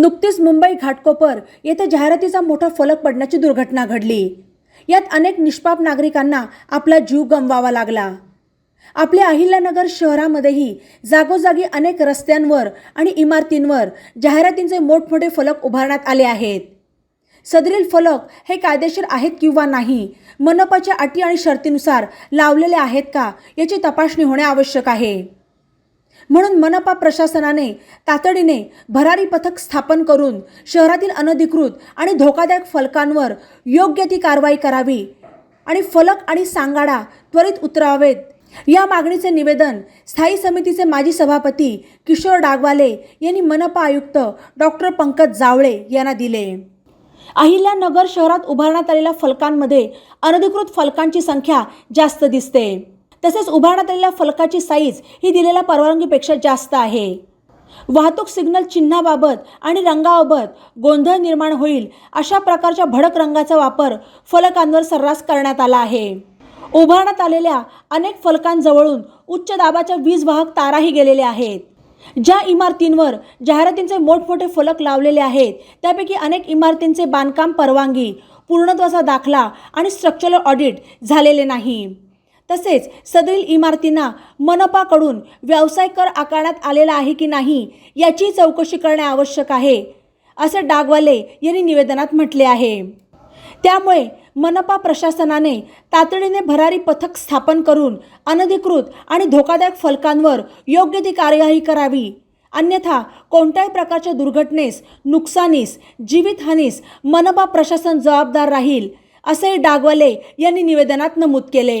नुकतीच मुंबई घाटकोपर येथे जाहिरातीचा मोठा फलक पडण्याची दुर्घटना घडली. यात अनेक निष्पाप नागरिकांना आपला जीव गमवावा लागला. आपल्या अहिल्यानगर शहरामध्येही जागोजागी अनेक रस्त्यांवर आणि इमारतींवर जाहिरातींचे मोठमोठे फलक उभारण्यात आले आहेत. सदरील फलक हे कायदेशीर आहेत किंवा नाही मनपाच्या अटी आणि शर्तीनुसार लावलेले आहेत का याची तपासणी होणे आवश्यक आहे. म्हणून मनपा प्रशासनाने तातडीने भरारी पथक स्थापन करून शहरातील अनधिकृत आणि धोकादायक फलकांवर योग्य ती कारवाई करावी आणि फलक आणि सांगाडा त्वरित उतरावेत. या मागणीचे निवेदन स्थायी समितीचे माजी सभापती किशोर डागवाले यांनी मनपा आयुक्त डॉक्टर पंकज जावळे यांना दिले. अहिल्यानगर शहरात उभारण्यात आलेल्या फलकांमध्ये अनधिकृत फलकांची संख्या जास्त दिसते. तसेच उभारण्यात आलेल्या फलकाची साईज ही दिलेल्या परवानगीपेक्षा जास्त आहे. वाहतूक सिग्नल चिन्हाबाबत आणि रंगाबाबत गोंधळ निर्माण होईल अशा प्रकारच्या भडक रंगाचा वापर फलकांवर सर्रास करण्यात आला आहे. उभारण्यात आलेल्या अनेक फलकांजवळून उच्च दाबाच्या वीज वाहक ताराही गेलेल्या आहेत. ज्या इमारतींवर जाहिरातींचे मोठमोठे फलक लावलेले आहेत त्यापैकी अनेक इमारतींचे बांधकाम परवानगी पूर्णत्वाचा दाखला आणि स्ट्रक्चरल ऑडिट झालेले नाही. तसेच सदरील इमारतींना मनपाकडून व्यवसाय कर आकारण्यात आलेला आहे की नाही याची चौकशी करणे आवश्यक आहे असे डागवाले यांनी निवेदनात म्हटले आहे. त्यामुळे मनपा प्रशासनाने तातडीने भरारी पथक स्थापन करून अनधिकृत आणि धोकादायक फलकांवर योग्य ती कार्यवाही करावी. अन्यथा कोणत्याही प्रकारच्या दुर्घटनेस नुकसानीस जीवितहानीस मनपा प्रशासन जबाबदार राहील असेही डागवाले यांनी निवेदनात नमूद केले.